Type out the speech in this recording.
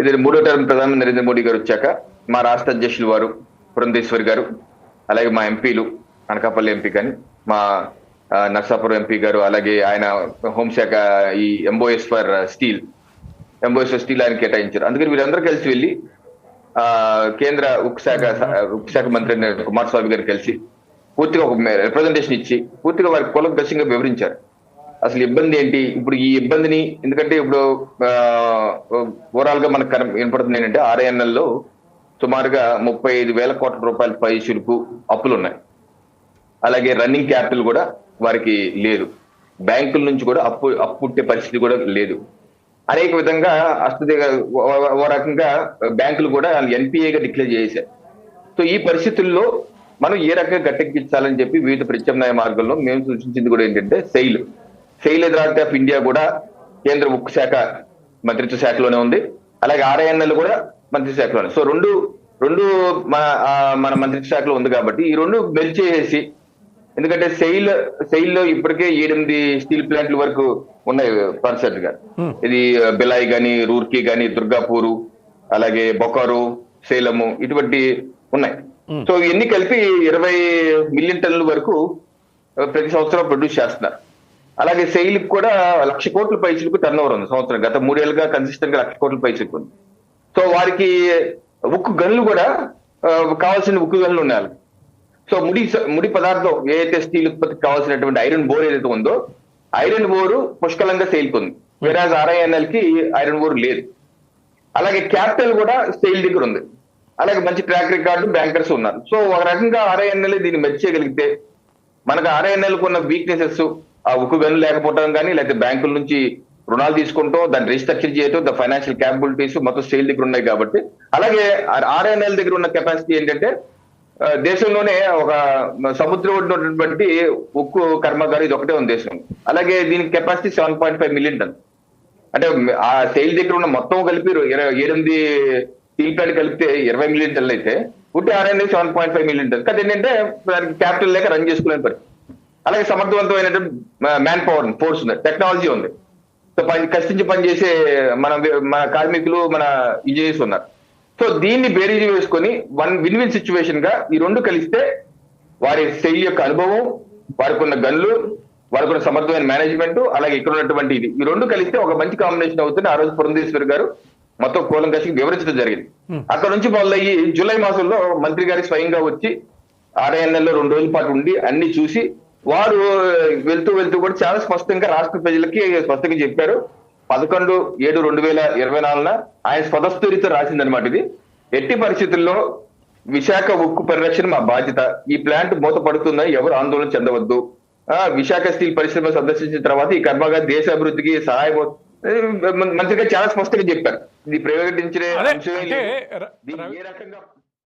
ఇది మూడో టర్మ్ ప్రధాని నరేంద్ర మోడీ గారు వచ్చాక మా రాష్ట్ర అధ్యక్షులు వారు పురంధేశ్వరి గారు అలాగే మా ఎంపీలు అనకాపల్లి ఎంపీ కానీ మా నర్సాపురం ఎంపీ గారు అలాగే ఆయన హోంశాఖ ఈ MoS for steel MoS for steel ఆయన కేటాయించారు. అందుకని వీరందరూ కలిసి వెళ్ళి ఆ కేంద్ర ఉక్కు శాఖ ఉక్కు శాఖ మంత్రి కుమారస్వామి గారు కలిసి పూర్తిగా ఒక రిప్రజెంటేషన్ ఇచ్చి పూర్తిగా వారికి కూలంకషంగా వివరించారు. అసలు ఇబ్బంది ఏంటి? ఇప్పుడు ఈ ఇబ్బందిని ఎందుకంటే ఇప్పుడు ఓవరాల్గా మనకు వినపడుతుంది ఏంటంటే ఆర్ఐఎన్ఎల్లో సుమారుగా ముప్పై ఐదు వేల కోట్ల రూపాయల పై చురుకు అప్పులు ఉన్నాయి అలాగే రన్నింగ్ క్యాపిటల్ కూడా వారికి లేదు. బ్యాంకుల నుంచి కూడా అప్పు అప్పు పుట్టే పరిస్థితి కూడా లేదు. అనేక విధంగా అస్తది ఓ రకంగా బ్యాంకులు కూడా ఎన్పిఏగా డిక్లేర్ చేశారు సో ఈ పరిస్థితుల్లో మనం ఏ రకంగా గట్టెక్కించాలని చెప్పి వివిధ ప్రత్యామ్నాయ మార్గంలో మేము సూచించింది కూడా ఏంటంటే SAIL. SAIL authority of India కూడా కేంద్ర ఉక్కు శాఖ మంత్రిత్వ శాఖలోనే ఉంది. అలాగే ఆర్ఐఎన్ఎల్ కూడా మంత్రిత్వ శాఖలోనే. సో రెండు రెండు మన మన మంత్రిత్వ శాఖలో ఉంది కాబట్టి ఈ రెండు మెల్ట్ చేసేసి ఎందుకంటే సెయిల్ సెయిల్లో ఇప్పటికే ఏడెనిమిది స్టీల్ ప్లాంట్ల వరకు ఉన్నాయి పర్సెంట్గా. ఇది బిలాయి గాని రూర్కీ గాని దుర్గాపూరు అలాగే బొకారో సేలము ఇటువంటి ఉన్నాయి. సో ఇవన్నీ కలిపి ఇరవై మిలియన్ టన్నుల వరకు ప్రతి సంవత్సరం ప్రొడ్యూస్ చేస్తున్నారు. అలాగే సెయిల్ కూడా లక్ష కోట్ల పైసలకు టర్న్ ఓవర్ ఉంది సంవత్సరం. గత మూడేళ్ళుగా కన్సిస్టెంట్గా లక్ష కోట్ల పైసలకు ఉంది. సో వారికి ఉక్కు గన్లు కూడా కావాల్సిన ఉక్కు గన్లు ఉన్నాయి. సో ముడి ముడి పదార్థం ఏదైతే స్టీల్ ఉత్పత్తికి కావాల్సినటువంటి ఐరన్ బోర్ ఏదైతే ఉందో ఐరన్ బోరు పుష్కలంగా సేల్కుంది వేరాజ్ ఆర్ఐఎన్ఎల్కి ఐరన్ బోర్ లేదు. అలాగే క్యాపిటల్ కూడా సేల్ దగ్గర ఉంది. అలాగే మంచి ట్రాక్ రికార్డు బ్యాంకర్స్ ఉన్నారు. సో ఒక రకంగా ఆర్ఐఎన్ఎల్ దీన్ని మెచ్ చేయగలిగితే మనకు ఆర్ఐఎన్ఎల్ ఉన్న వీక్నెసెస్ ఆ ఉక్కు గన్ను లేకపోవడం కానీ లేకపోతే బ్యాంకుల నుంచి రుణాలు తీసుకుంటాం దాన్ని రీస్ట్రక్చర్ చేయటం ద ఫైనాన్షియల్ క్యాపబిలిటీస్ మొత్తం సేల్ దగ్గర ఉన్నాయి కాబట్టి. అలాగే ఆర్ఎన్ఎల్ దగ్గర ఉన్న కెపాసిటీ ఏంటంటే దేశంలోనే ఒక సముద్రం ఉన్నటువంటి ఉక్కు కర్మాగారం ఇది ఒకటే ఉంది దేశం. అలాగే దీనికి capacity seven point five million ton అంటే ఆ సేల్ దగ్గర ఉన్న మొత్తం కలిపి ఇరవై ఎనిమిది స్టీల్ ప్లాంట్ కలిపితే ఇరవై మిలియన్ టన్లు అయితే ఉంటే RNA seven point five million ton కదా ఏంటంటే దానికి క్యాపిటల్ లేక రన్ చేసుకోలేని పరిస్థితి. అలాగే సమర్థవంతమైనటువంటి మ్యాన్ పవర్ ఫోర్స్ ఉంది టెక్నాలజీ ఉంది. సో పని కష్టించి పనిచేసే మన మన కార్మికులు మన ఇంజనీర్స్ ఉన్నారు. సో దీన్ని బేరీజు వేసుకొని వన్ విన్ విన్ సిచ్యువేషన్గా ఈ రెండు కలిస్తే వారి శైలి యొక్క అనుభవం వారికి ఉన్న గన్లు వారికి ఉన్న సమర్థమైన మేనేజ్మెంట్ అలాగే ఇక్కడ ఉన్నటువంటి ఇది. ఈ రెండు కలిస్తే ఒక మంచి కాంబినేషన్ అవుతుంది. ఆ రోజు పురంధేశ్వరి గారు మొత్తం కూలంకషి వివరించడం జరిగింది. అక్కడ నుంచి మొదలయ్యి జూలై మాసంలో మంత్రి గారికి స్వయంగా వచ్చి ఆర్ఐఎన్ఎల్లో రెండు రోజుల పాటు ఉండి అన్ని చూసి వారు వెళ్తూ వెళ్తూ కూడా చాలా స్పష్టంగా రాష్ట్ర ప్రజలకి స్పష్టంగా చెప్పారు. పదకొండు ఏడు రెండు వేల ఇరవై నాలుగున ఆయన స్వదస్తూరితో రాసిందనమాట ఇది. ఎట్టి పరిస్థితుల్లో విశాఖ ఉక్కు పరిరక్షణ మా బాధ్యత. ఈ ప్లాంట్ మూతపడుతుందని ఎవరు ఆందోళన చెందవద్దు. ఆ విశాఖ స్టీల్ పరిశ్రమ సందర్శించిన తర్వాత ఈ కర్మాగారం దేశ అభివృద్ధికి సహాయం మంత్రిగా చాలా స్పష్టంగా చెప్పారు. ఇది ప్రయోగించిన అంశమే ఏ రకంగా